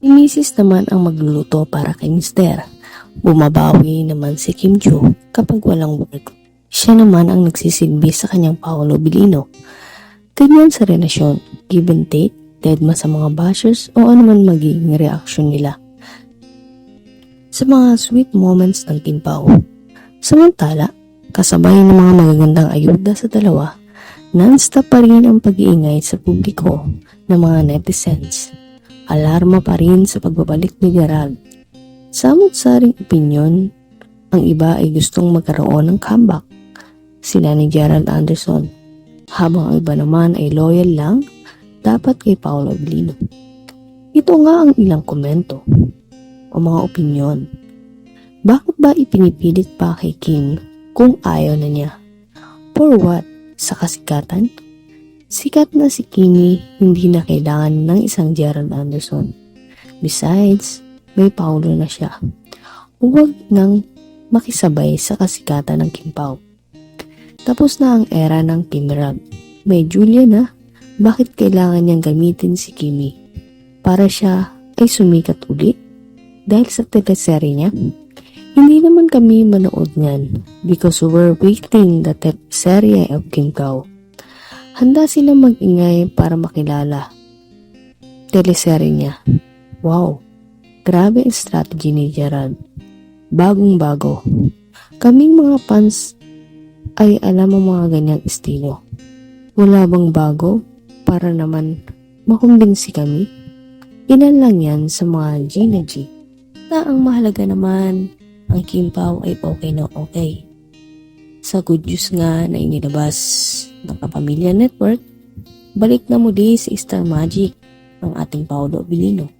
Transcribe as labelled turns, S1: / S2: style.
S1: Si Mrs. naman ang magluluto para kay Mr. Bumabawi naman si Kim Joo kapag walang work. Siya naman ang nagsisilbi sa kanyang Paolo Bilino. Ganyan sa relasyon, give and take, deadma sa mga bashers o anuman magiging reaksyon nila. Sa mga sweet moments ng Kim Pao. Samantala, kasabay ng mga magagandang ayuda sa dalawa, non-stop pa rin ang pag-iingay sa publiko ng mga netizens. Alarma pa rin sa pagbabalik ni Gerald. Sa saring opinyon, ang iba ay gustong magkaroon ng comeback. Sila ni Gerald Anderson. Habang ang iba naman ay loyal lang, dapat kay Paolo Abilino. Ito nga ang ilang komento o mga opinyon. Bakit ba ipinipilit pa kay Kim kung ayaw na niya? For what? Sa kasikatan? Sikat na si Kimi, hindi na kailangan ng isang Gerald Anderson. Besides, may Paulo na siya. Huwag nang makisabay sa kasikatan ng Kim Pao. Tapos na ang era ng Kim Rab. May Julia na, bakit kailangan niyang gamitin si Kimi? Para siya ay sumikat uli? Dahil sa teleserye niya? Hindi naman kami manood niyan because we were waiting the teleserye of Kim Kao. Handa sila mag-ingay para makilala. Teleserye niya. Wow, grabe ang strategy ni Gerald. Bagong bago. Kaming mga fans ay alam ang mga ganyang estilo. Wala bang bago para naman makumbinsi kami? Ilan lang yan sa mga G na G. Na ang mahalaga naman, ang Kim Pao ay okay na okay. Sa good news nga na inilabas ng Kapamilya Network, balik na muli sa Star Magic ang ating Paolo Abilino.